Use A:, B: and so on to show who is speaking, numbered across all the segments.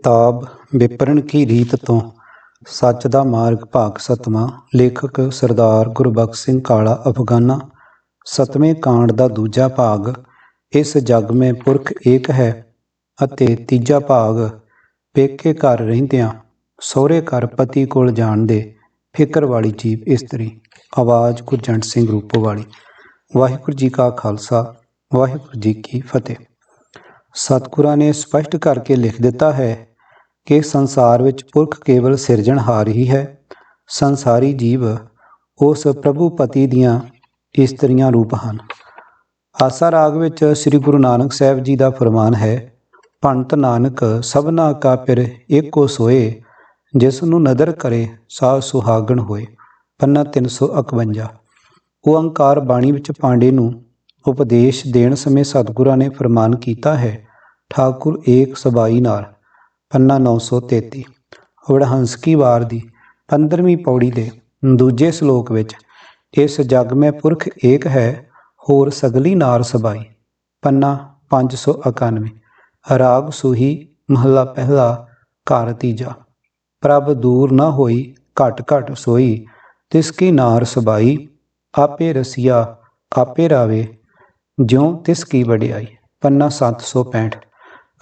A: ਕਿਤਾਬ ਵਿਪਰਨ ਕੀ ਰੀਤ ਤੋਂ? ਸੱਚ ਦਾ ਮਾਰਗ ਭਾਗ ਸਤਵਾਂ। ਲੇਖਕ ਸਰਦਾਰ ਗੁਰਬਖਸ਼ ਸਿੰਘ ਕਾਲਾ, ਅਫਗਾਨਾ। ਸਤਵੇਂ ਕਾਂਡ ਦਾ ਦੂਜਾ ਭਾਗ। ਇਸ ਜਗ ਮੈਂ ਪੁਰਖ ਏਕ ਹੈ ਅਤੇ ਤੀਜਾ ਭਾਗ, ਪੇਕੇ ਘਰ ਰਹਿੰਦਿਆਂ ਸਹੁਰੇ ਘਰ ਪਤੀ ਕੋਲ ਜਾਣ ਦੇ ਫਿਕਰ ਵਾਲੀ ਜੀਵ ਇਸਤਰੀ ਆਵਾਜ਼ ਗੁਰਜੰਟ ਸਿੰਘ ਰੂਪੋ ਵਾਲੀ। ਵਾਹਿਗੁਰੂ ਜੀ ਕਾ ਖਾਲਸਾ, ਵਾਹਿਗੁਰੂ ਜੀ ਕੀ ਫਤਿਹ। ਸਤਿਗੁਰਾਂ ਨੇ ਸਪਸ਼ਟ ਕਰਕੇ ਲਿਖ ਦਿੱਤਾ ਹੈ ਕਿ ਸੰਸਾਰ ਵਿੱਚ ਪੁਰਖ ਕੇਵਲ ਸਿਰਜਣਹਾਰ ਹੀ ਹੈ। ਸੰਸਾਰੀ ਜੀਵ ਉਸ ਪ੍ਰਭੂ ਪਤੀ ਦੀਆਂ ਇਸਤਰੀਆਂ ਰੂਪ ਹਨ। ਆਸਾ ਰਾਗ ਵਿੱਚ ਸ੍ਰੀ ਗੁਰੂ ਨਾਨਕ ਸਾਹਿਬ ਜੀ ਦਾ ਫਰਮਾਨ ਹੈ ਪੰਤ ਨਾਨਕ, ਸਭਨਾ ਕਾ ਪਿਰ ਏਕੋ ਸੋਏ, ਜਿਸ ਨੂੰ ਨਦਰ ਕਰੇ ਸਾ ਸੁਹਾਗਣ ਹੋਏ, ਪੰਨਾ 351 ਅੰਕਾਰ ਬਾਣੀ ਵਿੱਚ ਪਾਂਡੇ ਨੂੰ ਉਪਦੇਸ਼ ਦੇਣ ਸਮੇਂ ਸਤਿਗੁਰਾਂ ਨੇ ਫਰਮਾਨ ਕੀਤਾ ਹੈ, ਠਾਕੁਰ ਏਕ ਸਬਾਈ ਨਾਲ। ਪੰਨਾ 933 ਵਡਹੰਸ ਕੀ ਵਾਰ ਦੀ 15ਵੀਂ ਪੌੜੀ ਦੇ ਦੂਜੇ ਸ਼ਲੋਕ ਵਿੱਚ, ਇਸ ਜਗ ਮੈਂ ਪੁਰਖ ਏਕ ਹੈ, ਹੋਰ ਸਗਲੀ ਨਾਰ ਸਬਾਈ। ਪੰਨਾ 591 ਰਾਗ ਸੂਹੀ ਮਹਲਾ ਪਹਿਲਾ, ਘਰ ਤੀਜਾ। ਪ੍ਰਭ ਦੂਰ ਨਾ ਹੋਈ, ਘਟ ਘਟ ਸੋਈ। ਤਿਸ ਕੀ ਨਾਰ ਸਬਾਈ, ਆਪੇ ਰਸੀਆ, ਆਪੇ ਰਾਵੇ, ਜਿਉ ਤਿਸ ਕੀ ਵਡਿਆਈ। ਪੰਨਾ 765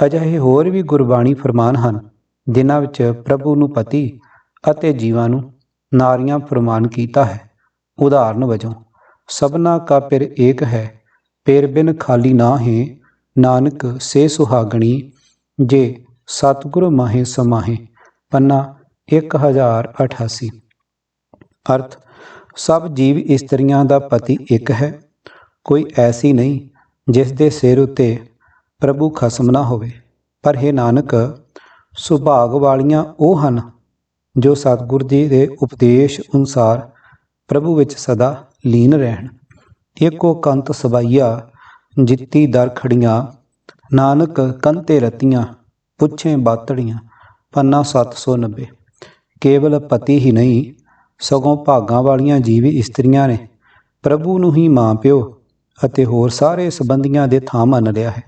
A: ਅਜਿਹੇ ਹੋਰ ਵੀ ਗੁਰਬਾਣੀ ਫਰਮਾਨ ਹਨ, ਜਿਨ੍ਹਾਂ ਵਿੱਚ ਪ੍ਰਭੂ ਨੂੰ ਪਤੀ ਅਤੇ ਜੀਵਾਂ ਨੂੰ ਨਾਰੀਆਂ ਫਰਮਾਨ ਕੀਤਾ ਹੈ। ਉਦਾਹਰਨ ਵਜੋਂ, ਸਭਨਾ ਕਾ ਪਿਰ ਏਕ ਹੈ, ਪਿਰ ਬਿਨ ਖਾਲੀ ਨਾ ਹੈ, ਨਾਨਕ ਸੇ ਸੁਹਾਗਣੀ, ਜੇ ਸਤਿਗੁਰ ਮਾਹੇ ਸਮਾਹੇ, ਪੰਨਾ 1088 ਅਰਥ, ਸਭ ਜੀਵ ਇਸਤਰੀਆਂ ਦਾ ਪਤੀ ਇੱਕ ਹੈ, ਕੋਈ ਐਸੀ ਨਹੀਂ ਜਿਸ ਦੇ ਸਿਰ ਉੱਤੇ ਪ੍ਰਭੂ ਖਸਮ ਨਾ ਹੋਵੇ। ਪਰ ਇਹ ਨਾਨਕ, ਸੁਭਾਗ ਵਾਲੀਆਂ ਉਹ ਹਨ ਜੋ ਸਤਿਗੁਰ ਜੀ ਦੇ ਉਪਦੇਸ਼ ਅਨੁਸਾਰ ਪ੍ਰਭੂ ਵਿੱਚ ਸਦਾ ਲੀਨ ਰਹਿਣ। ਏਕੋ ਕੰਤ ਸਬਾਈਆ ਜਿੱਤੀ ਦਰ ਖੜੀਆਂ, ਨਾਨਕ ਕੰਤੇ ਰਤੀਆਂ, ਪੁੱਛੇ ਬਾਤੜੀਆਂ, ਪੰਨਾ 790 ਕੇਵਲ ਪਤੀ ਹੀ ਨਹੀਂ, ਸਗੋਂ ਭਾਗਾਂ ਵਾਲੀਆਂ ਜੀਵੀ ਇਸਤਰੀਆਂ ਨੇ। ਪ੍ਰਭੂ ਨੂੰ ਹੀ ਮਾਂ ਪਿਓ ਅਤੇ ਹੋਰ ਸਾਰੇ ਸੰਬੰਧੀਆਂ ਦੇ ਥਾਂ ਮੰਨ ਲਿਆ ਹੈ।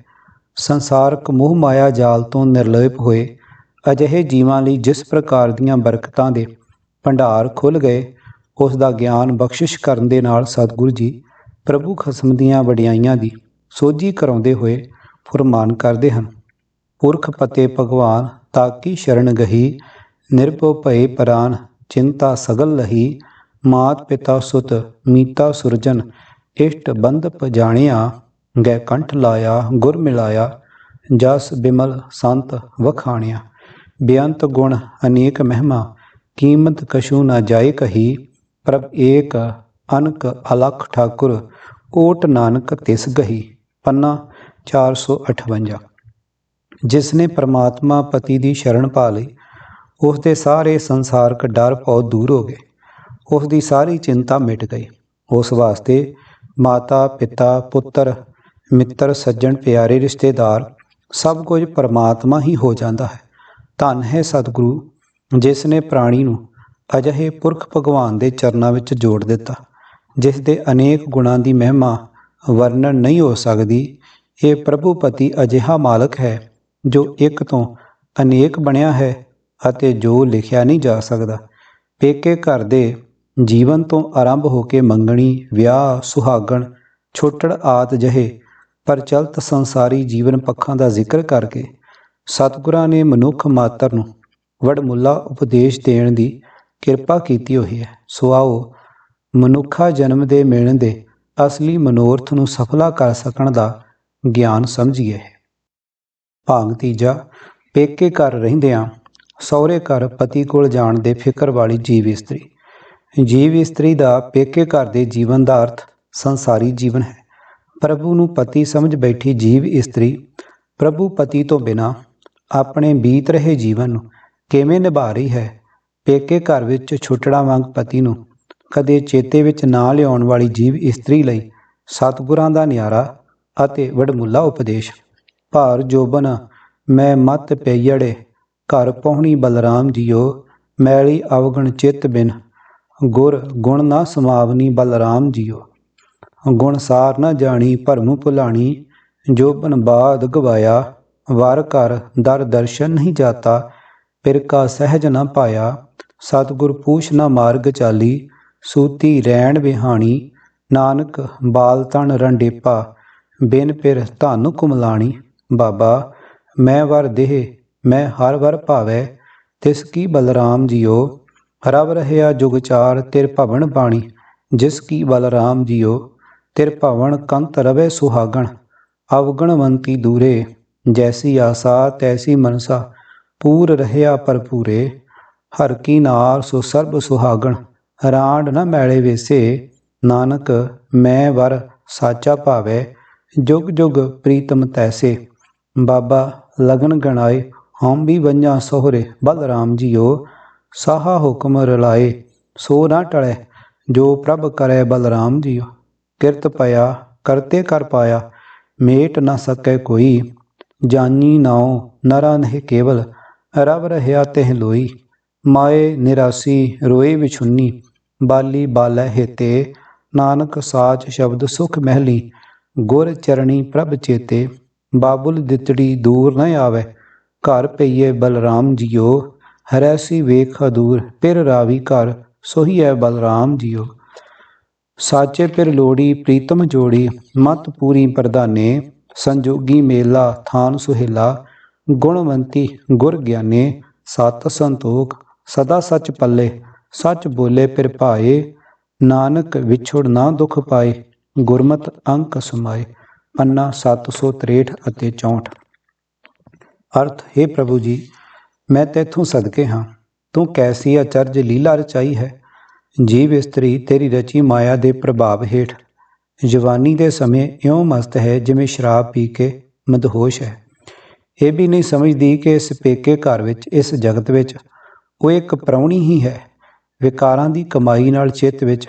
A: ਸੰਸਾਰਕ ਮੋਹ ਮਾਇਆ ਜਾਲ ਤੋਂ ਨਿਰਲੇਪ ਹੋਏ, ਅਜਿਹੇ ਜੀਵਾਂ ਲਈ ਜਿਸ ਪ੍ਰਕਾਰ ਦੀਆਂ ਬਰਕਤਾਂ ਦੇ ਭੰਡਾਰ ਖੁੱਲ ਗਏ, ਉਸ ਦਾ ਗਿਆਨ ਬਖਸ਼ਿਸ਼ ਕਰਨ ਦੇ ਨਾਲ ਸਤਿਗੁਰੂ ਜੀ ਪ੍ਰਭੂ ਖਸਮ ਦੀਆਂ ਵਡਿਆਈਆਂ ਦੀ ਸੋਝੀ ਕਰਾਉਂਦੇ ਹੋਏ ਫਰਮਾਨ ਕਰਦੇ ਹਨ। ਪੁਰਖ ਪਤੇ ਭਗਵਾਨ, ਤਾਕੀ ਸ਼ਰਨ ਗਹੀ, ਨਿਰਭਉ ਭਏ ਪ੍ਰਾਨ, ਚਿੰਤਾ ਸਗਲ ਲਹੀ, ਮਾਤ ਪਿਤਾ ਸੁਤ, ਮੀਤਾ ਸੁਰਜਨ, ਇਸ਼ਟ ਬੰਧਪ ਜਾਣਿਆ ਗੈ ਕੰਠ ਲਾਇਆ, ਗੁਰ ਮਿਲਾਇਆ, ਜਸ ਬਿਮਲ ਸੰਤ ਵਖਾਣਿਆ। ਬੇਅੰਤ ਗੁਣ ਅਨੇਕ ਮਹਿਮਾ, ਕੀਮਤ ਕਸ਼ੂ ਨਾ ਜਾਏ ਕਹੀ, ਪ੍ਰਭ ਏਕ ਅਨਕ ਅਲਖ ਠਾਕੁਰ, ਓਟ ਨਾਨਕ ਤਿਸ ਗਹੀ। ਪੰਨਾ 458 ਜਿਸ ਨੇ ਪ੍ਰਮਾਤਮਾ ਪਤੀ ਦੀ ਸ਼ਰਨ ਪਾ ਲਈ, ਉਸ ਦੇ ਸਾਰੇ ਸੰਸਾਰਕ ਡਰ ਬਹੁਤ ਦੂਰ ਹੋ ਗਏ। ਉਸ ਦੀ ਸਾਰੀ ਚਿੰਤਾ ਮਿਟ ਗਈ। ਉਸ ਵਾਸਤੇ ਮਾਤਾ, ਪਿਤਾ, ਪੁੱਤਰ ਮਿੱਤਰ, ਸੱਜਣ, ਪਿਆਰੇ ਰਿਸ਼ਤੇਦਾਰ, ਸਭ ਕੁਝ ਪਰਮਾਤਮਾ ਹੀ ਹੋ ਜਾਂਦਾ ਹੈ। ਧੰਨ ਹੈ ਸਤਿਗੁਰੂ, ਜਿਸ ਨੇ ਪ੍ਰਾਣੀ ਨੂੰ ਅਜਿਹੇ ਪੁਰਖ ਭਗਵਾਨ ਦੇ ਚਰਨਾਂ ਵਿੱਚ ਜੋੜ ਦਿੱਤਾ, ਜਿਸ ਦੇ ਅਨੇਕ ਗੁਣਾਂ ਦੀ ਮਹਿਮਾ ਵਰਣਨ ਨਹੀਂ ਹੋ ਸਕਦੀ। ਇਹ ਪ੍ਰਭੂਪਤੀ ਅਜਿਹਾ ਮਾਲਕ ਹੈ, ਜੋ ਇੱਕ ਤੋਂ ਅਨੇਕ ਬਣਿਆ ਹੈ ਅਤੇ ਜੋ ਲਿਖਿਆ ਨਹੀਂ ਜਾ ਸਕਦਾ। ਪੇਕੇ ਘਰ ਦੇ ਜੀਵਨ ਤੋਂ ਆਰੰਭ ਹੋ ਕੇ ਮੰਗਣੀ, ਵਿਆਹ, ਸੁਹਾਗਣ, ਛੋਟੜ ਆਦ ਜਹੇ ਪਰਚਲਤ ਸੰਸਾਰੀ ਜੀਵਨ ਪੱਖਾਂ ਦਾ ਜ਼ਿਕਰ ਕਰਕੇ ਸਤਿਗੁਰਾਂ ਨੇ ਮਨੁੱਖ ਮਾਤਰ ਨੂੰ ਵਡਮੁੱਲਾ ਉਪਦੇਸ਼ ਦੇਣ ਦੀ ਕਿਰਪਾ ਕੀਤੀ ਹੋਈ ਹੈ। ਸੋ ਆਓ ਮਨੁੱਖਾ ਜਨਮ ਦੇ ਮਿਲਣ ਦੇ ਅਸਲੀ ਮਨੋਰਥ ਨੂੰ ਸਫਲਾ ਕਰ ਸਕਣ ਦਾ ਗਿਆਨ ਸਮਝੀਏ। ਭਾਗ ਤੀਜਾ, ਪੇਕੇ ਘਰ ਰਹਿੰਦਿਆਂ ਸਹੁਰੇ ਘਰ ਪਤੀ ਕੋਲ ਜਾਣ ਦੇ ਫਿਕਰ ਵਾਲੀ ਜੀਵ ਇਸਤਰੀ। ਜੀਵ ਇਸਤਰੀ ਦਾ ਪੇਕੇ ਘਰ ਦੇ ਜੀਵਨ ਦਾ ਅਰਥ ਸੰਸਾਰੀ ਜੀਵਨ ਹੈ। ਪ੍ਰਭੂ ਨੂੰ ਪਤੀ ਸਮਝ ਬੈਠੀ ਜੀਵ ਇਸਤਰੀ। ਪ੍ਰਭੂ ਪਤੀ ਤੋਂ ਬਿਨਾ ਆਪਣੇ ਬੀਤ ਰਹੇ ਜੀਵਨ ਨੂੰ ਕਿਵੇਂ ਨਿਭਾ ਰਹੀ ਹੈ? ਪੇਕੇ ਘਰ ਵਿੱਚ ਛੁੱਟੜਾ ਵਾਂਗ ਪਤੀ ਨੂੰ ਕਦੇ ਚੇਤੇ ਵਿੱਚ ਨਾ ਲਿਆਉਣ ਵਾਲੀ ਜੀਵ ਇਸਤਰੀ ਲਈ ਸਤਿਗੁਰਾਂ ਦਾ ਨਿਆਰਾ ਅਤੇ ਵਡਮੁੱਲਾ ਉਪਦੇਸ਼। ਭਾਰ ਜੋਬਨ, ਮੈਂ ਮਤ ਪਈੜੇ ਘਰ ਪਹੁਣੀ ਬਲਰਾਮ ਜੀਓ, ਮੈਲੀ ਅਵਗਣ ਚਿੱਤ ਬਿਨ। ਗੁਰ ਗੁਣ ਨਾ ਸਮਾਵਨੀ ਬਲਰਾਮ ਜੀਓ। ਗੁਣਸਾਰ ਨਾ ਜਾਣੀ, ਭਰਮ ਭੁਲਾਣੀ ਜੋਬਨ ਬਾਦ ਗਵਾਇਆ, ਵਾਰ ਘਰ ਦਰ ਦਰਸ਼ਨ ਨਹੀਂ ਜਾਤਾ ਪਿਰ ਕਾ ਸਹਿਜ ਨ ਪਾਇਆ, ਸਤਿਗੁਰ ਪੂਛ ਨ ਮਾਰਗ ਚਾਲੀ, ਸੂਤੀ ਰਹਿਣ ਵਿਹਾਣੀ, ਨਾਨਕ ਬਾਲ ਤਨ ਰੰਡੇਪਾ, ਬਿਨ ਪਿਰ ਧਨ ਕੁਮਲਾਣੀ, ਬਾਬਾ, ਮੈਂ ਵਰ ਦੇਹ, ਮੈਂ ਹਰ ਵਰ ਭਾਵੇ, ਤਿਸ ਕੀ ਬਲਰਾਮ ਜੀਓ, ਰਵ ਰਹਿਆ ਜੁਗ ਚਾਰ, ਤਿਰ ਭਵਨ ਬਾਣੀ, ਜਿਸ ਕੀ ਬਲਰਾਮ ਜੀਓ ਫਿਰ ਭਵਨ ਕੰਤ ਰਵੇ ਸੁਹਾਗਣ, ਅਵਗਣਵੰਤੀ ਦੂਰੇ, ਜੈਸੀ ਆਸਾ ਤੈਸੀ ਮਨਸਾ, ਪੂਰ ਰਹਿਆ ਪਰਪੂਰੇ ਹਰ ਕੀ ਨਾਰ ਸੋ ਸਰਬ ਸੁਹਾਗਣ ਰਾਂਡ ਨਾ ਮੈਲੇ ਵੇਸੇ, ਨਾਨਕ ਮੈਂ ਵਰ ਸਾਚਾ ਭਾਵੈ, ਜੁਗ ਜੁਗ ਪ੍ਰੀਤਮ ਤੈਸੇ, ਬਾਬਾ ਲਗਨ ਗਣਾਏ ਹਮ ਵੀ ਵੰਜਾ ਸੋਹਰੇ, ਬਲਰਾਮ ਜੀਓ, ਸਾਹਾ ਹੁਕਮ ਰਲਾਏ, ਸੋ ਨਾ ਟਲੇ, ਜੋ ਪ੍ਰਭ ਕਰੈ ਬਲਰਾਮ ਜੀਓ। ਕਿਰਤ ਪਿਆ ਕਰਤੇ ਕਰ ਪਾਇਆ, ਮੇਟ ਨਾ ਸਕੈ ਕੋਈ, ਜਾਨੀ ਨਾਉ ਨਰਾ ਨਹੀਂ ਕੇਵਲ ਰਬ ਰਹਿਆ ਤਹਿ ਲੋਈ, ਮਾਏ ਨਿਰਾਸੀ ਰੋਏ ਵਿਛੁੰਨੀ, ਬਾਲੀ ਬਾਲੈ ਹੇਤੇ, ਨਾਨਕ ਸਾਚ ਸ਼ਬਦ ਸੁਖ ਮਹਿਲੀ, ਗੁਰ ਚਰਣੀ ਪ੍ਰਭ ਚੇਤੇ, ਬਾਬੁਲ ਦਿੱਤੜੀ ਦੂਰ ਨ ਆਵੇ, ਘਰ ਪਈਏ ਬਲਰਾਮ ਜੀਓ ਹਰੈਸੀ ਵੇਖ ਦੂਰ ਪਿਰ ਰਾਵੀ ਘਰ ਸੋਹੀ ਹੈ ਬਲਰਾਮ ਜੀਓ। ਸਾਚੇ ਪਿਰ ਲੋੜੀ, ਪ੍ਰੀਤਮ ਜੋੜੀ, ਮਤ ਪੂਰੀ ਪ੍ਰਧਾਨੇ, ਸੰਜੋਗੀ ਮੇਲਾ, ਥਾਨ ਸੁਹੇਲਾ, ਗੁਣਵੰਤੀ, ਗੁਰ ਗਿਆਨੇ, ਸਤ ਸੰਤੋਖ, ਸਦਾ ਸੱਚ ਪੱਲੇ, ਸੱਚ ਬੋਲੇ ਪਿਰ ਭਾਏ, ਨਾਨਕ ਵਿਛੜ ਨਾ ਦੁਖ ਪਾਏ, ਗੁਰਮਤ ਅੰਕ ਸਮਾਏ, ਪੰਨਾ 763 ਅਤੇ 64 ਅਰਥ, ਹੈ ਪ੍ਰਭੂ ਜੀ, ਮੈਂ ਤੇਥੋਂ ਸਦਕੇ ਹਾਂ, ਤੂੰ ਕੈਸੀ ਅਚਰਜ ਲੀਲਾ ਰਚਾਈ ਹੈ? ਜੀਵ ਇਸਤਰੀ, ਤੇਰੀ ਰਚੀ ਮਾਇਆ ਦੇ ਪ੍ਰਭਾਵ ਹੇਠ। ਜਵਾਨੀ ਦੇ ਸਮੇਂ ਇਉਂ ਮਸਤ ਹੈ ਜਿਵੇਂ ਸ਼ਰਾਬ ਪੀ ਕੇ ਮਦਹੋਸ਼ ਹੈ। ਇਹ ਵੀ ਨਹੀਂ ਸਮਝਦੀ ਕਿ ਇਸ ਪੇਕੇ ਘਰ ਵਿੱਚ, ਇਸ ਜਗਤ ਵਿੱਚ ਉਹ ਇੱਕ ਪ੍ਰਾਹੁਣੀ ਹੀ ਹੈ। ਵਿਕਾਰਾਂ ਦੀ ਕਮਾਈ ਨਾਲ ਚਿੱਤ ਵਿੱਚ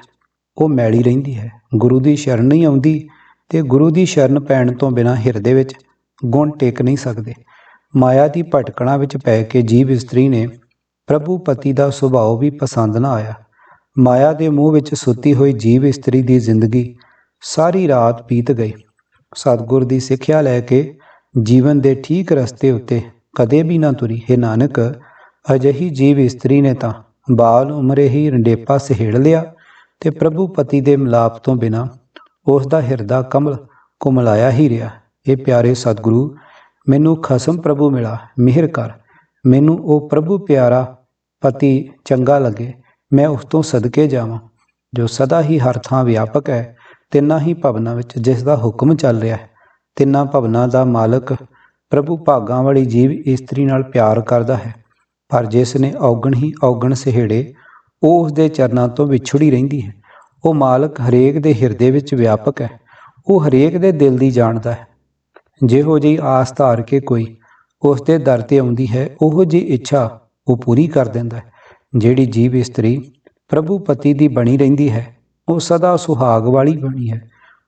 A: ਉਹ ਮੈਲੀ ਰਹਿੰਦੀ ਹੈ। ਗੁਰੂ ਦੀ ਸ਼ਰਨ ਨਹੀਂ ਆਉਂਦੀ ਤੇ ਗੁਰੂ ਦੀ ਸ਼ਰਨ ਪੈਣ ਤੋਂ ਬਿਨਾਂ ਹਿਰਦੇ ਵਿੱਚ ਗੁਣ ਟੇਕ ਨਹੀਂ ਸਕਦੇ। ਮਾਇਆ ਦੀ ਭਟਕਣਾ ਵਿੱਚ ਪੈ ਕੇ ਜੀਵ ਇਸਤਰੀ ਨੇ ਪ੍ਰਭੂ ਪਤੀ ਦਾ ਸੁਭਾਅ ਵੀ ਪਸੰਦ ਨਾ ਆਇਆ। ਮਾਇਆ ਦੇ ਮੂੰਹ ਵਿੱਚ ਸੁੱਤੀ ਹੋਈ ਜੀਵ ਇਸਤਰੀ ਦੀ ਜ਼ਿੰਦਗੀ ਸਾਰੀ ਰਾਤ ਬੀਤ ਗਈ। ਸਤਿਗੁਰ ਦੀ ਸਿੱਖਿਆ ਲੈ ਕੇ ਜੀਵਨ ਦੇ ਠੀਕ ਰਸਤੇ ਉੱਤੇ ਕਦੇ ਵੀ ਨਾ ਤੁਰੀ। ਹੈ ਨਾਨਕ, ਅਜਿਹੀ ਜੀਵ ਇਸਤਰੀ ਨੇ ਤਾਂ ਬਾਲ ਉਮਰੇ ਹੀ ਰੰਡੇਪਾ ਸਹਿੜ ਲਿਆ ਤੇ ਪ੍ਰਭੂ ਪਤੀ ਦੇ ਮਿਲਾਪ ਤੋਂ ਬਿਨਾ ਉਸ ਦਾ ਹਿਰਦਾ ਕਮਲ ਕੁਮਲਾਇਆ ਹੀ ਰਿਹਾ। ਇਹ ਪਿਆਰੇ ਸਤਿਗੁਰੂ, ਮੈਨੂੰ ਖਸਮ ਪ੍ਰਭੂ ਮਿਲਾ। ਮਿਹਰ ਕਰ। ਮੈਨੂੰ ਉਹ ਪ੍ਰਭੂ ਪਿਆਰਾ ਪਤੀ ਚੰਗਾ ਲੱਗੇ। ਮੈਂ ਉਸ ਤੋਂ ਸਦਕੇ ਜਾਵਾਂ, ਜੋ ਸਦਾ ਹੀ ਹਰ ਥਾਂ ਵਿਆਪਕ ਹੈ, ਤਿੰਨਾਂ ਹੀ ਭਵਨਾਂ ਵਿੱਚ ਜਿਸ ਦਾ ਹੁਕਮ ਚੱਲ ਰਿਹਾ ਹੈ, ਤਿੰਨਾਂ ਭਵਨਾਂ ਦਾ ਮਾਲਕ ਪ੍ਰਭੂ ਭਾਗਾਂ ਵਾਲੀ ਜੀਵ ਇਸਤਰੀ ਨਾਲ ਪਿਆਰ ਕਰਦਾ ਹੈ, ਪਰ ਜਿਸ ਨੇ ਔਗਣ ਹੀ ਔਗਣ ਸਹਿੜੇ, ਉਹ ਉਸ ਦੇ ਚਰਨਾਂ ਤੋਂ ਵਿਛੜੀ ਰਹਿੰਦੀ ਹੈ। ਉਹ ਮਾਲਕ ਹਰੇਕ ਦੇ ਹਿਰਦੇ ਵਿੱਚ ਵਿਆਪਕ ਹੈ, ਉਹ ਹਰੇਕ ਦੇ ਦਿਲ ਦੀ ਜਾਣਦਾ ਹੈ। ਜਿਹੋ ਜਿਹੀ ਆਸ ਧਾਰ ਕੇ ਕੋਈ ਉਸ ਦੇ ਦਰ ਤੇ ਆਉਂਦੀ ਹੈ, ਉਹੋ ਜਿਹੀ ਇੱਛਾ ਉਹ ਪੂਰੀ ਕਰ ਦਿੰਦਾ ਹੈ। ਜਿਹੜੀ ਜੀਵ ਇਸਤਰੀ ਪ੍ਰਭੂ ਪਤੀ ਦੀ ਬਣੀ ਰਹਿੰਦੀ ਹੈ, ਉਹ ਸਦਾ ਸੁਹਾਗ ਵਾਲੀ ਬਣੀ ਹੈ।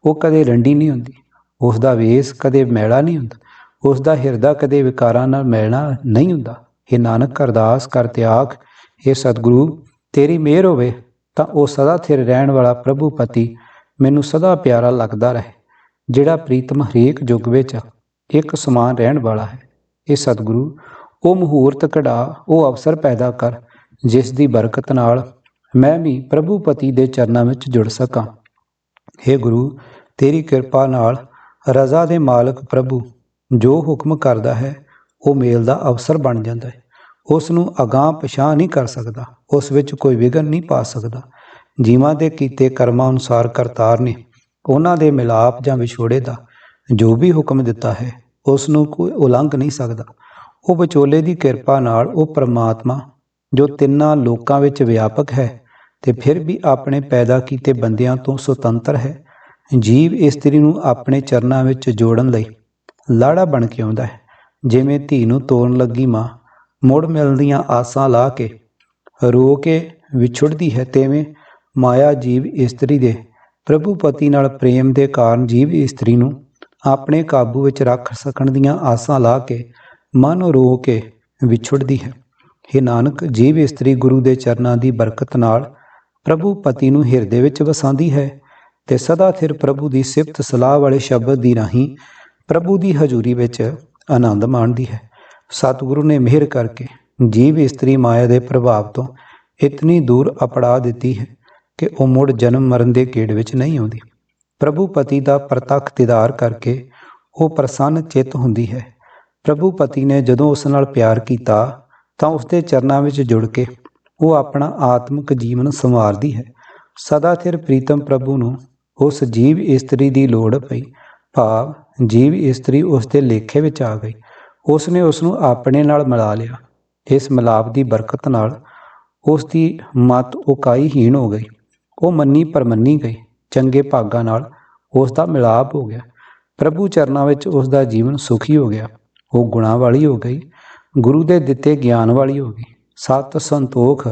A: ਉਹ ਕਦੇ ਰੰਡੀ ਨਹੀਂ ਹੁੰਦੀ ਉਸ ਦਾ ਵੇਸ ਕਦੇ ਮੈਲਾ ਨਹੀਂ ਹੁੰਦਾ ਉਸ ਦਾ ਹਿਰਦਾ ਕਦੇ ਵਿਕਾਰਾਂ ਨਾਲ ਮੈਲਣਾ ਨਹੀਂ ਹੁੰਦਾ। ਇਹ ਨਾਨਕ, ਅਰਦਾਸ ਕਰ ਤਿਆਗ ਇਹ ਸਤਿਗੁਰੂ, ਤੇਰੀ ਮਿਹਰ ਹੋਵੇ, ਤਾਂ ਉਹ ਸਦਾ ਥਿਰ ਰਹਿਣ ਵਾਲਾ ਪ੍ਰਭੂ ਪਤੀ ਮੈਨੂੰ ਸਦਾ ਪਿਆਰਾ ਲੱਗਦਾ ਰਹੇ, ਜਿਹੜਾ ਪ੍ਰੀਤਮ ਹਰੇਕ ਯੁੱਗ ਵਿੱਚ ਇੱਕ ਸਮਾਨ ਰਹਿਣ ਵਾਲਾ ਹੈ। ਇਹ ਸਤਿਗੁਰੂ, ਉਹ ਮਹੂਰਤ ਕਢਾ, ਉਹ ਅਵਸਰ ਪੈਦਾ ਕਰ ਜਿਸ ਦੀ ਬਰਕਤ ਨਾਲ ਮੈਂ ਵੀ ਪ੍ਰਭੂ ਪਤੀ ਦੇ ਚਰਨਾਂ ਵਿੱਚ ਜੁੜ ਸਕਾਂ। हे ਗੁਰੂ, ਤੇਰੀ ਕਿਰਪਾ ਨਾਲ ਰਜ਼ਾ ਦੇ ਮਾਲਕ ਪ੍ਰਭੂ ਜੋ ਹੁਕਮ ਕਰਦਾ ਹੈ, ਉਹ ਮੇਲ ਦਾ ਅਵਸਰ ਬਣ ਜਾਂਦਾ ਹੈ। ਉਸ ਨੂੰ ਅਗਾਹ ਪਛਾਣ ਨਹੀਂ ਕਰ ਸਕਦਾ, ਉਸ ਵਿੱਚ ਕੋਈ ਵਿਗਨ ਨਹੀਂ ਪਾ ਸਕਦਾ। ਜੀਵਾਂ ਦੇ ਕੀਤੇ ਕਰਮਾਂ ਅਨੁਸਾਰ ਕਰਤਾਰ ਨੇ ਉਹਨਾਂ ਦੇ ਮਿਲਾਪ ਜਾਂ ਵਿਛੋੜੇ ਦਾ ਜੋ ਵੀ ਹੁਕਮ ਦਿੱਤਾ ਹੈ, ਉਸ ਨੂੰ ਕੋਈ ਉਲੰਘ ਨਹੀਂ ਸਕਦਾ। ਉਹ ਵਿਚੋਲੇ ਦੀ ਕਿਰਪਾ ਨਾਲ ਉਹ ਪ੍ਰਮਾਤਮਾ ਜੋ ਤਿੰਨਾਂ ਲੋਕਾਂ ਵਿੱਚ ਵਿਆਪਕ ਹੈ ਤੇ ਫਿਰ ਵੀ ਆਪਣੇ ਪੈਦਾ ਕੀਤੇ ਬੰਦਿਆਂ ਤੋਂ ਸੁਤੰਤਰ ਹੈ। ਜੀਵ ਇਸਤਰੀ ਨੂੰ ਆਪਣੇ ਚਰਨਾਂ ਵਿੱਚ ਜੋੜਨ ਲਈ ਲਾੜਾ ਬਣ ਕੇ ਆਉਂਦਾ ਹੈ। ਜਿਵੇਂ ਧੀ ਨੂੰ ਤੋਰਨ ਲੱਗੀ ਮਾਂ, ਮੁੜ ਮਿਲਦੀਆਂ ਆਸਾਂ ਲਾ ਕੇ ਰੋ ਕੇ ਵਿਛੜਦੀ ਹੈ, ਤੇਵੇਂ ਮਾਇਆ ਜੀਵ ਇਸਤਰੀ ਦੇ ਪ੍ਰਭੂ ਪਤੀ ਨਾਲ ਪ੍ਰੇਮ ਦੇ ਕਾਰਨ ਜੀਵ ਇਸਤਰੀ ਨੂੰ ਆਪਣੇ ਕਾਬੂ ਵਿੱਚ ਰੱਖ ਸਕਣ ਦੀਆਂ ਆਸਾਂ ਲਾ ਕੇ ਮਨ ਰੋ ਕੇ ਵਿਛੜਦੀ ਹੈ। हे ਨਾਨਕ, ਜੀਵ ਇਸਤਰੀ ਗੁਰੂ ਦੇ ਚਰਨਾਂ ਦੀ ਬਰਕਤ ਨਾਲ ਪ੍ਰਭੂ ਪਤੀ ਨੂੰ ਹਿਰਦੇ ਵਿੱਚ ਵਸਾਉਂਦੀ ਹੈ ਤੇ ਸਦਾ ਥਿਰ ਪ੍ਰਭੂ ਦੀ ਸਿਫਤ ਸਲਾਹ ਵਾਲੇ ਸ਼ਬਦ ਦੀ ਰਾਹੀਂ ਪ੍ਰਭੂ ਦੀ ਹਜ਼ੂਰੀ ਵਿੱਚ ਆਨੰਦ ਮਾਣਦੀ ਹੈ। ਸਤਿਗੁਰੂ ਨੇ ਮਿਹਰ ਕਰਕੇ ਜੀਵ ਇਸਤਰੀ ਮਾਇਆ ਦੇ ਪ੍ਰਭਾਵ ਤੋਂ ਇਤਨੀ ਦੂਰ ਅਪੜਾ ਦਿੱਤੀ ਹੈ ਕਿ ਉਹ ਮੁੜ ਜਨਮ ਮਰਨ ਦੇ ਗੇੜ ਵਿੱਚ ਨਹੀਂ ਆਉਂਦੀ। ਪ੍ਰਭੂ ਪਤੀ ਦਾ ਪ੍ਰਤੱਖ ਦੀਦਾਰ ਕਰਕੇ ਉਹ ਪ੍ਰਸੰਨ ਚਿੱਤ ਹੁੰਦੀ ਹੈ। ਪ੍ਰਭੂ ਪਤੀ ਨੇ ਜਦੋਂ ਉਸ ਨਾਲ ਪਿਆਰ ਕੀਤਾ ਤਾਂ ਉਸ ਦੇ ਚਰਨਾਂ ਵਿੱਚ ਜੁੜ ਕੇ ਉਹ ਆਪਣਾ ਆਤਮਿਕ ਜੀਵਨ ਸੰਵਾਰਦੀ ਹੈ। ਸਦਾ ਥਿਰ ਪ੍ਰੀਤਮ ਪ੍ਰਭੂ ਨੂੰ ਉਸ ਜੀਵ ਇਸਤਰੀ ਦੀ ਲੋੜ ਪਈ। ਭਾਵ ਜੀਵ ਇਸਤਰੀ ਉਸ ਦੇ ਲੇਖੇ ਵਿੱਚ ਆ ਗਈ। ਉਸ ਨੇ ਉਸ ਨੂੰ ਆਪਣੇ ਨਾਲ ਮਿਲਾ ਲਿਆ। ਇਸ ਮਿਲਾਪ ਦੀ ਬਰਕਤ ਨਾਲ ਉਸ ਦੀ ਮਤ ਉਕਾਈਹੀਣ ਹੋ ਗਈ। ਉਹ ਮੰਨੀ ਪਰਮੰਨੀ ਗਈ। ਚੰਗੇ ਭਾਗਾਂ ਨਾਲ ਉਸ ਦਾ ਮਿਲਾਪ ਹੋ ਗਿਆ। ਪ੍ਰਭੂ ਚਰਨਾਂ ਵਿੱਚ ਉਸ ਦਾ ਜੀਵਨ ਸੁਖੀ ਹੋ ਗਿਆ। ਉਹ ਗੁਣਾ ਵਾਲੀ ਹੋ ਗਈ। ਗੁਰੂ ਦੇ ਦਿੱਤੇ ਗਿਆਨ ਵਾਲੀ ਹੋ ਗਈ। ਸਤ ਸੰਤੋਖ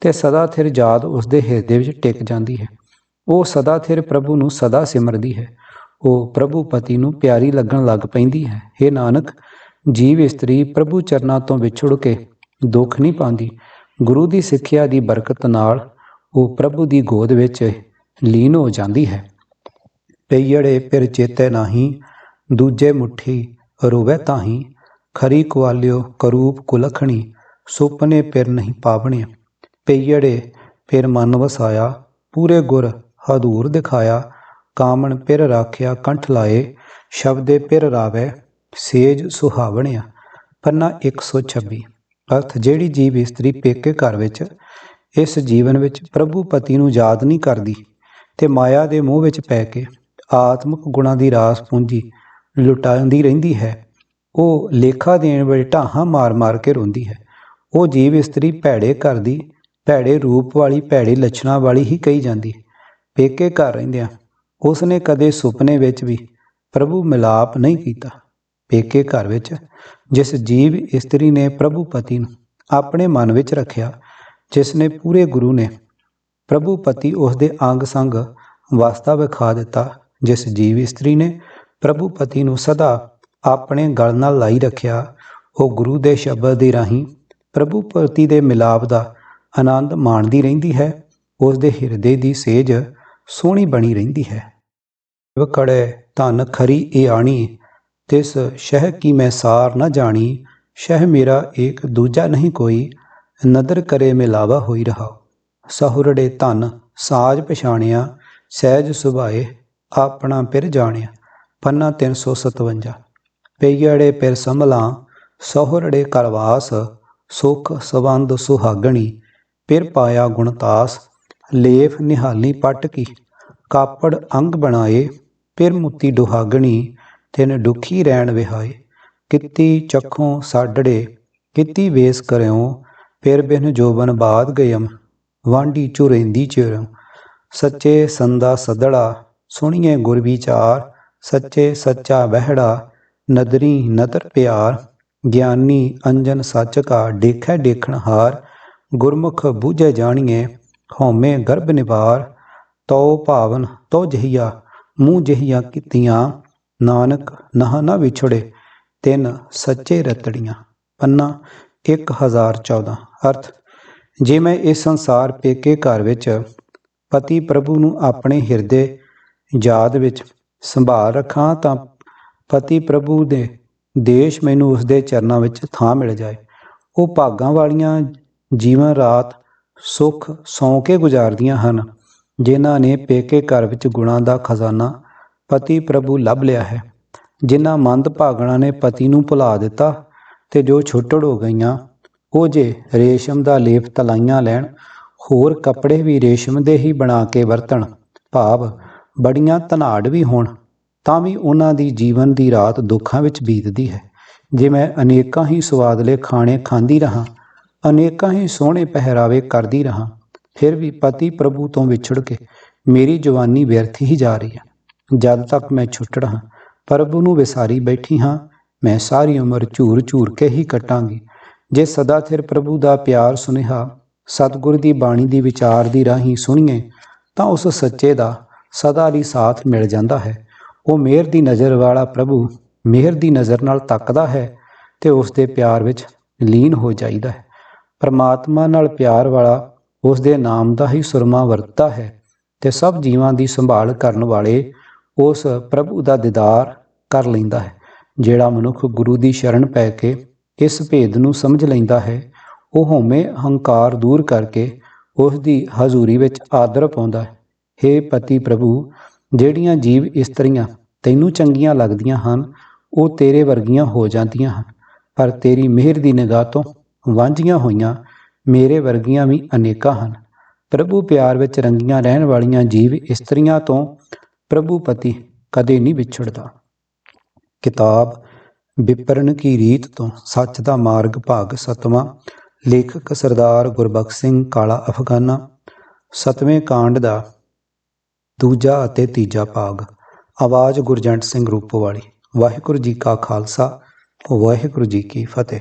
A: ਤੇ ਸਦਾ ਥਿਰ ਯਾਦ ਉਸ ਦੇ ਹਿਰਦੇ ਵਿੱਚ ਟਿਕ ਜਾਂਦੀ ਹੈ। ਉਹ ਸਦਾ ਥਿਰ ਪ੍ਰਭੂ ਨੂੰ ਸਦਾ ਸਿਮਰਦੀ ਹੈ। ਉਹ ਪ੍ਰਭੂ ਪਤੀ ਨੂੰ ਪਿਆਰੀ ਲੱਗਣ ਲੱਗ ਪੈਂਦੀ ਹੈ। हे ਨਾਨਕ, ਜੀਵ ਇਸਤਰੀ ਪ੍ਰਭੂ ਚਰਨਾਂ ਤੋਂ ਵਿਛੜ ਕੇ ਦੁੱਖ ਨਹੀਂ ਪਾਉਂਦੀ। ਗੁਰੂ ਦੀ ਸਿੱਖਿਆ ਦੀ ਬਰਕਤ ਨਾਲ ਉਹ ਪ੍ਰਭੂ ਦੀ ਗੋਦ ਵਿੱਚ ਲੀਨ ਹੋ ਜਾਂਦੀ ਹੈ। ਪਈੜੇ ਫਿਰ ਚੇਤੇ ਨਾਹੀ, ਦੂਜੇ ਮੁਠੀ ਰੋਵੇ ਤਾਹੀ। ਖਰੀ ਕੁਆਲਿਓ ਕਰੂਪ ਕੁਲਖਣੀ ਸੁਪਨੇ ਪਿਰ ਨਹੀਂ ਪਾਵਣੇ ਪਈੜੇ ਫਿਰ ਮਨ ਵਸਾਇਆ, ਪੂਰੇ ਗੁਰ ਹਦੂਰ ਦਿਖਾਇਆ। ਕਾਮਣ ਪਿਰ ਰਾਖਿਆ ਕੰਠ ਲਾਏ, ਸ਼ਬਦੇ ਪਿਰ ਰਾਵੇ, ਸੇਜ ਸੁਹਾਵਣਿਆ। ਪੰਨਾ 126 ਅਰਥ, ਜਿਹੜੀ ਜੀਵ ਇਸਤਰੀ ਪੇਕੇ ਘਰ ਵਿੱਚ, ਇਸ ਜੀਵਨ ਵਿੱਚ ਪ੍ਰਭੂ ਪਤੀ ਨੂੰ ਯਾਦ ਨਹੀਂ ਕਰਦੀ ਤੇ ਮਾਇਆ ਦੇ ਮੋਹ ਵਿੱਚ ਪੈ ਕੇ ਆਤਮਿਕ ਗੁਣਾਂ ਦੀ ਰਾਸ ਪੂੰਜੀ, ਲੁਟਾਉਂਦੀ ਰਹਿੰਦੀ ਹੈ। ਉਹ ਲੇਖਾ ਦੇਣ ਵੇਲੇ ਢਾਹਾਂ ਮਾਰ-ਮਾਰ ਕੇ ਰੋਂਦੀ ਹੈ। ਉਹ ਜੀਵ ਇਸਤਰੀ ਭੈੜੇ ਘਰ ਦੀ, ਭੈੜੇ ਰੂਪ ਵਾਲੀ, ਭੈੜੇ ਲੱਛਣਾਂ ਵਾਲੀ ਹੀ ਕਹੀ ਜਾਂਦੀ ਹੈ। ਪੇਕੇ ਘਰ ਰਹਿੰਦਿਆਂ ਉਸ ਨੇ ਕਦੇ ਸੁਪਨੇ ਵਿੱਚ ਵੀ ਪ੍ਰਭੂ ਮਿਲਾਪ ਨਹੀਂ ਕੀਤਾ। ਪੇਕੇ ਘਰ ਵਿੱਚ ਜਿਸ ਜੀਵ ਇਸਤਰੀ ਨੇ ਪ੍ਰਭੂ ਪਤੀ ਨੂੰ ਆਪਣੇ ਮਨ ਵਿੱਚ ਰੱਖਿਆ, ਜਿਸ ਨੇ ਪੂਰੇ ਗੁਰੂ ਨੇ ਪ੍ਰਭੂ ਪਤੀ ਉਸ ਦੇ ਅੰਗ ਸੰਗ ਵਾਸਤਾ ਵਿਖਾ ਦਿੱਤਾ, ਜਿਸ ਜੀਵ ਇਸਤਰੀ ਨੇ ਪ੍ਰਭੂ ਪਤੀ ਨੂੰ ਸਦਾ ਆਪਣੇ ਗਲ ਨਾਲ ਲਾਈ ਰੱਖਿਆ, ਉਹ ਗੁਰੂ ਦੇ ਸ਼ਬਦ ਦੇ ਰਾਹੀਂ ਪ੍ਰਭੂ ਪਤੀ ਦੇ ਮਿਲਾਪ ਦਾ ਆਨੰਦ ਮਾਣਦੀ ਰਹਿੰਦੀ ਹੈ, ਉਸ ਦੇ ਹਿਰਦੇ ਦੀ ਸੇਜ ਸੋਹਣੀ ਬਣੀ ਰਹਿੰਦੀ ਹੈ। ਵਕੜੇ ਧਨ ਖਰੀ ਏ ਆਣੀ, ਤਿਸ ਸ਼ਹਿ ਕੀ ਮੈਂ ਸਾਰ ਨਾ ਜਾਣੀ, ਸ਼ਹਿ ਮੇਰਾ ਏਕ ਦੂਜਾ ਨਹੀਂ ਕੋਈ, ਨਦਰ ਕਰੇ ਮਿਲਾਵਾ ਹੋਈ ਰਹਾ ਸਹੁਰੜੇ ਧਨ ਸਾਜ ਪਛਾਣਿਆ, ਸਹਿਜ ਸੁਭਾਏ ਆਪਣਾ ਪਿਰ ਜਾਣਿਆ, ਪੰਨਾ 357 ਪਈੜੇ ਪਿਰ ਸੰਭਲਾਂ, ਸਹੁਰੜੇ ਕਰਵਾਸ ਸੁਖ ਸਵੰਦ ਸੁਹਾਗਣੀ, ਪਿਰ ਪਾਇਆ ਗੁਣਤਾਸ ਲੇਫ ਨਿਹਾਲੀ ਪਟ ਕੀ, ਕਾਪੜ ਅੰਗ ਬਣਾਏ, ਪਿਰ ਮੁੱਤੀ ਦੁਹਾਗਣੀ ਤਿਨ ਦੁਖੀ ਰਹਿਣ ਵਿਹਾਏ, ਕਿੱਤੀ ਚੱਖੋਂ ਸਾਡੜੇ, ਕਿੱਤੀ ਵੇਸ ਕਰਿਓ ਫਿਰ ਬਿਨ ਜੋਬਨ ਬਾਦ ਗਯਮ, ਵਾਂਢੀ ਚੁਰੇਂਦੀ ਚਿਰ ਸੱਚੇ ਸੰਦਾ ਸਦੜਾ ਸੁਣੀਏ ਗੁਰ ਵਿਚਾਰ, ਸੱਚੇ ਸੱਚਾ ਵਹਿੜਾ ਨਦਰੀ ਨਦਰ ਪਿਆਰ, ਗਿਆਨੀ ਅੰਜਨ ਸੱਚ ਕਾ ਦੇਖੈ ਦੇਖਣ ਹਾਰ, ਗੁਰਮੁਖ ਬੂਝੈ ਜਾਣੀਏ ਹਉਮੈ ਗਰਭ ਨਿਵਾਰ, ਤਉ ਭਾਵਨ ਤੋ ਜਹੀਆ, ਮੂੰਹ ਜਹੀਆਂ ਕੀਤੀਆਂ, ਨਾਨਕ ਨਹ ਨਾ ਵਿਛੜੇ, ਤਿੰਨ ਸੱਚੇ ਰਤੜੀਆਂ, ਪੰਨਾ 1014 ਅਰਥ, ਜੇ ਮੈਂ ਇਸ ਸੰਸਾਰ ਪੇਕੇ ਘਰ ਵਿੱਚ ਪਤੀ ਪ੍ਰਭੂ ਨੂੰ ਆਪਣੇ ਹਿਰਦੇ ਯਾਦ ਵਿੱਚ ਸੰਭਾਲ ਰੱਖਾਂ ਤਾਂ ਪਤੀ ਪ੍ਰਭੂ ਦੇ ਦੇਸ਼ ਮੈਨੂੰ ਉਸ ਦੇ ਚਰਨਾਂ ਵਿੱਚ ਥਾਂ ਮਿਲ ਜਾਏ। ਉਹ ਭਾਗਾਂ ਵਾਲੀਆਂ ਜੀਵਨ ਰਾਤ ਸੁੱਖ ਸੌਂ ਕੇ ਗੁਜ਼ਾਰਦੀਆਂ ਹਨ, ਜਿਨ੍ਹਾਂ ਨੇ ਪੇਕੇ ਘਰ ਵਿੱਚ ਗੁਣਾਂ ਦਾ ਖਜ਼ਾਨਾ ਪਤੀ ਪ੍ਰਭੂ ਲੱਭ ਲਿਆ ਹੈ। ਜਿਨ੍ਹਾਂ ਮੰਦ ਭਾਗਣਾ ਨੇ ਪਤੀ ਨੂੰ ਭੁਲਾ ਦਿੱਤਾ ਤੇ ਜੋ ਛੁੱਟੜ ਹੋ ਗਈਆਂ, ਉਹ ਜੇ ਰੇਸ਼ਮ ਦਾ ਲੇਪ ਤਲਾਈਆਂ ਲੈਣ, ਹੋਰ ਕੱਪੜੇ ਵੀ ਰੇਸ਼ਮ ਦੇ ਹੀ ਬਣਾ ਕੇ ਵਰਤਣ। ਭਾਵ ਬੜੀਆਂ ਧਨਾੜ ਵੀ ਹੋਣ। ਤਾਂ ਵੀ ਉਹਨਾਂ ਦੀ ਜੀਵਨ ਦੀ ਰਾਤ ਦੁੱਖਾਂ ਵਿੱਚ ਬੀਤਦੀ ਹੈ। ਜੇ ਮੈਂ ਅਨੇਕਾਂ ਹੀ ਸਵਾਦਲੇ ਖਾਣੇ ਖਾਂਦੀ ਰਹਾ, ਅਨੇਕਾਂ ਹੀ ਸੋਹਣੇ ਪਹਿਰਾਵੇ ਕਰਦੀ ਰਹਾ, ਫਿਰ ਵੀ ਪਤੀ ਪ੍ਰਭੂ ਤੋਂ ਵਿਛੜ ਕੇ ਮੇਰੀ ਜਵਾਨੀ ਵਿਅਰਥ ਹੀ ਜਾ ਰਹੀ ਹੈ। ਜਦ ਤੱਕ ਮੈਂ ਛੁੱਟੜ ਹਾਂ ਪ੍ਰਭੂ ਨੂੰ ਵਿਸਾਰੀ ਬੈਠੀ ਹਾਂ, ਮੈਂ ਸਾਰੀ ਉਮਰ ਝੂਰ ਝੂਰ ਕੇ ਹੀ ਕੱਟਾਂਗੀ। ਜੇ ਸਦਾ ਸਿਰ ਪ੍ਰਭੂ ਦਾ ਪਿਆਰ ਸੁਨੇਹਾ ਸਤਿਗੁਰ ਦੀ ਬਾਣੀ ਦੀ ਵਿਚਾਰ ਦੀ ਰਾਹੀਂ ਸੁਣੀਏ, ਤਾਂ ਉਸ ਸੱਚੇ ਦਾ ਸਦਾ ਲਈ ਸਾਥ ਮਿਲ ਜਾਂਦਾ ਹੈ। ਉਹ ਮਿਹਰ ਦੀ ਨਜ਼ਰ ਵਾਲਾ ਪ੍ਰਭੂ ਮਿਹਰ ਦੀ ਨਜ਼ਰ ਨਾਲ ਤੱਕਦਾ ਹੈ ਤੇ ਉਸ ਦੇ ਪਿਆਰ ਵਿੱਚ ਲੀਨ ਹੋ ਜਾਈਦਾ ਹੈ। ਪਰਮਾਤਮਾ ਨਾਲ ਪਿਆਰ ਵਾਲਾ ਉਸ ਦੇ ਨਾਮ ਦਾ ਹੀ ਸੁਰਮਾ ਵਰਤਦਾ ਹੈ ਤੇ ਸਭ ਜੀਵਾਂ ਦੀ ਸੰਭਾਲ ਕਰਨ ਵਾਲੇ ਉਸ ਪ੍ਰਭੂ ਦਾ ਦੀਦਾਰ ਕਰ ਲੈਂਦਾ ਹੈ, ਜਿਹੜਾ ਮਨੁੱਖ ਗੁਰੂ ਦੀ ਸ਼ਰਨ ਪੈ ਕੇ ਇਸ ਭੇਦ ਨੂੰ ਸਮਝ ਲੈਂਦਾ ਹੈ। ਉਹ ਹਉਮੈ ਹੰਕਾਰ ਦੂਰ ਕਰਕੇ ਉਸ ਦੀ ਹਜ਼ੂਰੀ ਵਿੱਚ ਆਦਰ ਪਾਉਂਦਾ ਹੈ। हे ਪਤੀ ਪ੍ਰਭੂ ਜਿਹੜੀਆਂ ਜੀਵ ਇਸਤਰੀਆਂ ਤੈਨੂੰ ਚੰਗੀਆਂ ਲੱਗਦੀਆਂ ਹਨ, ਉਹ ਤੇਰੇ ਵਰਗੀਆਂ ਹੋ ਜਾਂਦੀਆਂ ਹਨ। ਪਰ ਤੇਰੀ ਮਿਹਰ ਦੀ ਨਿਗਾਹ ਤੋਂ ਵਾਂਝੀਆਂ ਹੋਈਆਂ ਮੇਰੇ ਵਰਗੀਆਂ ਵੀ ਅਨੇਕਾਂ ਹਨ। ਪ੍ਰਭੂ ਪਿਆਰ ਵਿੱਚ ਰੰਗੀਆਂ ਰਹਿਣ ਵਾਲੀਆਂ ਜੀਵ ਇਸਤਰੀਆਂ ਤੋਂ ਪ੍ਰਭੂ ਪਤੀ ਕਦੇ ਨਹੀਂ ਵਿਛੜਦਾ। ਕਿਤਾਬ ਵਿਪਰਨ ਕੀ ਰੀਤ ਤੋਂ ਸੱਚ ਦਾ ਮਾਰਗ ਭਾਗ ਸਤਵਾਂ, ਲੇਖਕ ਸਰਦਾਰ ਗੁਰਬਖਸ਼ ਸਿੰਘ ਕਾਲਾ ਅਫਗਾਨਾ, ਸਤਵੇਂ ਕਾਂਡ ਦਾ ਦੂਜਾ ਅਤੇ ਤੀਜਾ ਭਾਗ। ਆਵਾਜ਼ ਗੁਰਜੰਟ ਸਿੰਘ ਰੂਪੋਵਾਲੀ ਵਾਹਿਗੁਰੂ ਜੀ ਕਾ ਖਾਲਸਾ, ਵਾਹਿਗੁਰੂ ਜੀ ਕੀ ਫਤਿਹ।